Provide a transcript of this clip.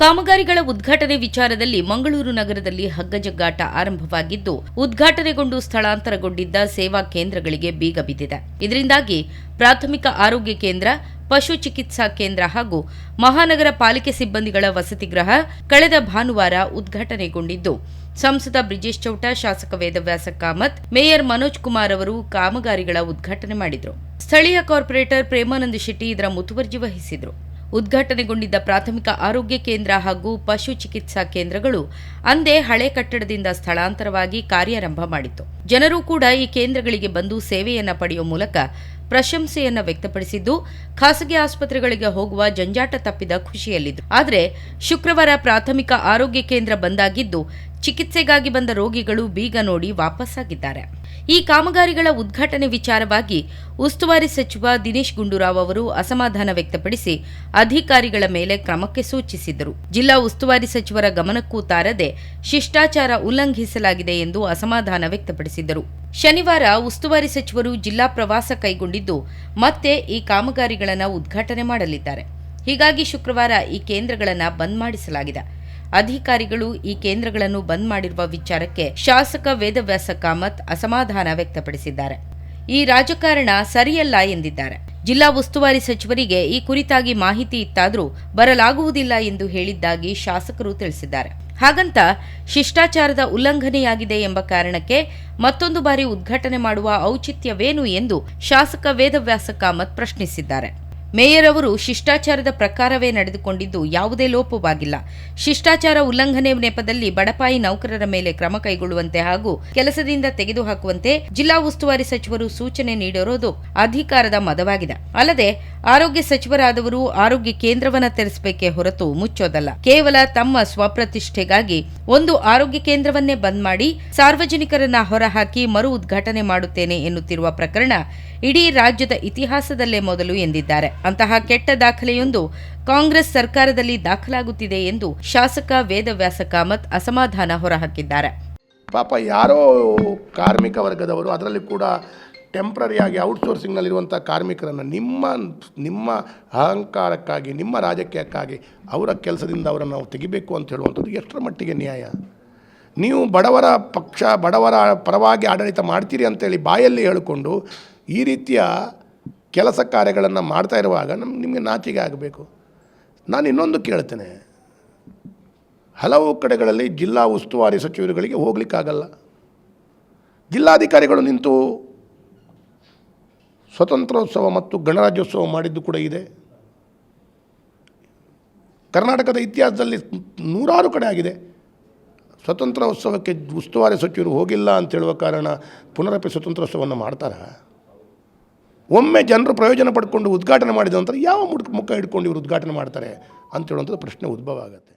ಕಾಮಗಾರಿಗಳ ಉದ್ಘಾಟನೆ ವಿಚಾರದಲ್ಲಿ ಮಂಗಳೂರು ನಗರದಲ್ಲಿ ಹಗ್ಗಜಗ್ಗಾಟ ಆರಂಭವಾಗಿದ್ದು, ಉದ್ಘಾಟನೆಗೊಂಡು ಸ್ಥಳಾಂತರಗೊಂಡಿದ್ದ ಸೇವಾ ಕೇಂದ್ರಗಳಿಗೆ ಬೀಗ ಬಿದ್ದಿದೆ. ಇದರಿಂದಾಗಿ ಪ್ರಾಥಮಿಕ ಆರೋಗ್ಯ ಕೇಂದ್ರ, ಪಶು ಚಿಕಿತ್ಸಾ ಕೇಂದ್ರ ಹಾಗೂ ಮಹಾನಗರ ಪಾಲಿಕೆ ಸಿಬ್ಬಂದಿಗಳ ವಸತಿ ಗೃಹ ಕಳೆದ ಭಾನುವಾರ ಉದ್ಘಾಟನೆಗೊಂಡಿದ್ದು, ಸಂಸದ ಬ್ರಿಜೇಶ್ ಚೌಟ, ಶಾಸಕ ವೇದವ್ಯಾಸ ಕಾಮತ್, ಮೇಯರ್ ಮನೋಜ್ ಕುಮಾರ್ ಅವರು ಕಾಮಗಾರಿಗಳ ಉದ್ಘಾಟನೆ ಮಾಡಿದರು. ಸ್ಥಳೀಯ ಕಾರ್ಪೊರೇಟರ್ ಪ್ರೇಮಾನಂದ ಶೆಟ್ಟಿ ಇದರ ಮುತುವರ್ಜಿ ವಹಿಸಿದರು. ಉದ್ಘಾಟನೆಗೊಂಡಿದ್ದ ಪ್ರಾಥಮಿಕ ಆರೋಗ್ಯ ಕೇಂದ್ರ ಹಾಗೂ ಪಶು ಚಿಕಿತ್ಸಾ ಕೇಂದ್ರಗಳು ಅಂದೇ ಹಳೆ ಕಟ್ಟಡದಿಂದ ಸ್ಥಳಾಂತರವಾಗಿ ಕಾರ್ಯಾರಂಭ ಮಾಡಿತು ಜನರು ಕೂಡ ಈ ಕೇಂದ್ರಗಳಿಗೆ ಬಂದು ಸೇವೆಯನ್ನು ಪಡೆಯುವ ಮೂಲಕ ಪ್ರಶಂಸೆಯನ್ನು ವ್ಯಕ್ತಪಡಿಸಿದ್ದು, ಖಾಸಗಿ ಆಸ್ಪತ್ರೆಗಳಿಗೆ ಹೋಗುವ ಜಂಜಾಟ ತಪ್ಪಿದ ಖುಷಿಯಲ್ಲಿದ್ದರು ಆದರೆ ಶುಕ್ರವಾರ ಪ್ರಾಥಮಿಕ ಆರೋಗ್ಯ ಕೇಂದ್ರ ಬಂದಾಗಿದ್ದು, ಚಿಕಿತ್ಸೆಗಾಗಿ ಬಂದ ರೋಗಿಗಳು ಬೀಗ ನೋಡಿ ವಾಪಸ್ಸಾಗಿದ್ದಾರೆ. ಈ ಕಾಮಗಾರಿಗಳ ಉದ್ಘಾಟನೆ ವಿಚಾರವಾಗಿ ಉಸ್ತುವಾರಿ ಸಚಿವ ದಿನೇಶ್ ಗುಂಡೂರಾವ್ ಅವರು ಅಸಮಾಧಾನ ವ್ಯಕ್ತಪಡಿಸಿ ಅಧಿಕಾರಿಗಳ ಮೇಲೆ ಕ್ರಮಕ್ಕೆ ಸೂಚಿಸಿದರು. ಜಿಲ್ಲಾ ಉಸ್ತುವಾರಿ ಸಚಿವರ ಗಮನಕ್ಕೂ ತಾರದೆ ಶಿಷ್ಟಾಚಾರ ಉಲ್ಲಂಘಿಸಲಾಗಿದೆ ಎಂದು ಅಸಮಾಧಾನ ವ್ಯಕ್ತಪಡಿಸಿದರು. ಶನಿವಾರ ಉಸ್ತುವಾರಿ ಸಚಿವರು ಜಿಲ್ಲಾ ಪ್ರವಾಸ ಕೈಗೊಂಡಿದ್ದು ಮತ್ತೆ ಈ ಕಾಮಗಾರಿಗಳನ್ನು ಉದ್ಘಾಟನೆ ಮಾಡಲಿದ್ದಾರೆ. ಹೀಗಾಗಿ ಶುಕ್ರವಾರ ಈ ಕೇಂದ್ರಗಳನ್ನು ಬಂದ್ ಮಾಡಿಸಲಾಗಿದೆ. ಅಧಿಕಾರಿಗಳು ಈ ಕೇಂದ್ರಗಳನ್ನು ಬಂದ್ ಮಾಡಿರುವ ವಿಚಾರಕ್ಕೆ ಶಾಸಕ ವೇದವ್ಯಾಸ ಕಾಮತ್ ಅಸಮಾಧಾನ ವ್ಯಕ್ತಪಡಿಸಿದ್ದಾರೆ. ಈ ರಾಜಕಾರಣ ಸರಿಯಲ್ಲ ಎಂದಿದ್ದಾರೆ. ಜಿಲ್ಲಾ ಉಸ್ತುವಾರಿ ಸಚಿವರಿಗೆ ಈ ಕುರಿತಾಗಿ ಮಾಹಿತಿ ಇತ್ತಾದರೂ ಬರಲಾಗುವುದಿಲ್ಲ ಎಂದು ಹೇಳಿದ್ದಾಗಿ ಶಾಸಕರು ತಿಳಿಸಿದ್ದಾರೆ. ಹಾಗಂತ ಶಿಷ್ಟಾಚಾರದ ಉಲ್ಲಂಘನೆಯಾಗಿದೆ ಎಂಬ ಕಾರಣಕ್ಕೆ ಮತ್ತೊಂದು ಬಾರಿ ಉದ್ಘಾಟನೆ ಮಾಡುವ ಔಚಿತ್ಯವೇನು ಎಂದು ಶಾಸಕ ವೇದವ್ಯಾಸ ಕಾಮತ್ ಪ್ರಶ್ನಿಸಿದ್ದಾರೆ. ಮೇಯರ್ ಅವರು ಶಿಷ್ಟಾಚಾರದ ಪ್ರಕಾರವೇ ನಡೆದುಕೊಂಡಿದ್ದು ಯಾವುದೇ ಲೋಪವಾಗಿಲ್ಲ. ಶಿಷ್ಟಾಚಾರ ಉಲ್ಲಂಘನೆ ನೆಪದಲ್ಲಿ ಬಡಪಾಯಿ ನೌಕರರ ಮೇಲೆ ಕ್ರಮ ಕೈಗೊಳ್ಳುವಂತೆ ಹಾಗೂ ಕೆಲಸದಿಂದ ತೆಗೆದುಹಾಕುವಂತೆ ಜಿಲ್ಲಾ ಉಸ್ತುವಾರಿ ಸಚಿವರು ಸೂಚನೆ ನೀಡಿರೋದು ಅಧಿಕಾರದ ಮದವಾಗಿದೆ ಅಲ್ಲದೆ ಆರೋಗ್ಯ ಸಚಿವರಾದವರು ಆರೋಗ್ಯ ಕೇಂದ್ರವನ್ನ ತೆರೆಸಬೇಕೇ ಹೊರತು ಮುಚ್ಚೋದಲ್ಲ. ಕೇವಲ ತಮ್ಮ ಸ್ವಪ್ರತಿಷ್ಠೆಗಾಗಿ ಒಂದು ಆರೋಗ್ಯ ಕೇಂದ್ರವನ್ನೇ ಬಂದ್ ಮಾಡಿ ಸಾರ್ವಜನಿಕರನ್ನ ಹೊರಹಾಕಿ ಮರು ಉದ್ಘಾಟನೆ ಮಾಡುತ್ತೇನೆ ಎನ್ನುತ್ತಿರುವ ಪ್ರಕರಣ ಇಡೀ ರಾಜ್ಯದ ಇತಿಹಾಸದಲ್ಲೇ ಮೊದಲು ಎಂದಿದ್ದಾರೆ. ಅಂತಹ ಕೆಟ್ಟ ದಾಖಲೆಯೊಂದು ಕಾಂಗ್ರೆಸ್ ಸರ್ಕಾರದಲ್ಲಿ ದಾಖಲಾಗುತ್ತಿದೆ ಎಂದು ಶಾಸಕ ವೇದವ್ಯಾಸ ಕಾಮತ್ ಅಸಮಾಧಾನ ಹೊರಹಾಕಿದ್ದಾರೆ. ಪಾಪ ಯಾರೋ ಕಾರ್ಮಿಕ ವರ್ಗದವರು ಅದರಲ್ಲಿ ಕೂಡ ಟೆಂಪ್ರರಿಯಾಗಿ ಔಟ್ಸೋರ್ಸಿಂಗ್ನಲ್ಲಿರುವಂಥ ಕಾರ್ಮಿಕರನ್ನು ನಿಮ್ಮ ನಿಮ್ಮ ಅಹಂಕಾರಕ್ಕಾಗಿ, ನಿಮ್ಮ ರಾಜಕೀಯಕ್ಕಾಗಿ ಅವರ ಕೆಲಸದಿಂದ ಅವರನ್ನು ನಾವು ತೆಗಿಬೇಕು ಅಂತ ಹೇಳುವಂಥದ್ದು ಎಷ್ಟರ ಮಟ್ಟಿಗೆ ನ್ಯಾಯ? ನೀವು ಬಡವರ ಪಕ್ಷ, ಬಡವರ ಪರವಾಗಿ ಆಡಳಿತ ಮಾಡ್ತೀರಿ ಅಂತೇಳಿ ಬಾಯಲ್ಲಿ ಹೇಳಿಕೊಂಡು ಈ ರೀತಿಯ ಕೆಲಸ ಕಾರ್ಯಗಳನ್ನು ಮಾಡ್ತಾ ಇರುವಾಗ ನಮ್ಮ ನಿಮಗೆ ನಾಚಿಗೆ ಆಗಬೇಕು. ನಾನು ಇನ್ನೊಂದು ಕೇಳ್ತೇನೆ. ಹಲವು ಕಡೆಗಳಲ್ಲಿ ಜಿಲ್ಲಾ ಉಸ್ತುವಾರಿ ಸಚಿವರುಗಳಿಗೆ ಹೋಗ್ಲಿಕ್ಕಾಗಲ್ಲ. ಜಿಲ್ಲಾಧಿಕಾರಿಗಳು ನಿಂತು ಸ್ವತಂತ್ರೋತ್ಸವ ಮತ್ತು ಗಣರಾಜ್ಯೋತ್ಸವ ಮಾಡಿದ್ದು ಕೂಡ ಇದೆ. ಕರ್ನಾಟಕದ ಇತಿಹಾಸದಲ್ಲಿ ನೂರಾರು ಕಡೆ ಆಗಿದೆ. ಸ್ವತಂತ್ರೋತ್ಸವಕ್ಕೆ ಉಸ್ತುವಾರಿ ಸಚಿವರು ಹೋಗಿಲ್ಲ ಅಂತ ಹೇಳುವ ಕಾರಣ ಪುನರಪಿ ಸ್ವತಂತ್ರೋತ್ಸವವನ್ನು ಮಾಡ್ತಾರಾ? ಒಮ್ಮೆ ಜನರು ಪ್ರಯೋಜನ ಪಡ್ಕೊಂಡು ಉದ್ಘಾಟನೆ ಮಾಡಿದ ನಂತರ ಯಾವ ಮುಖ ಹಿಡ್ಕೊಂಡು ಇವರು ಉದ್ಘಾಟನೆ ಮಾಡ್ತಾರೆ ಅಂತ ಹೇಳುವಂಥದ್ದು ಪ್ರಶ್ನೆ ಉದ್ಭವ ಆಗುತ್ತೆ.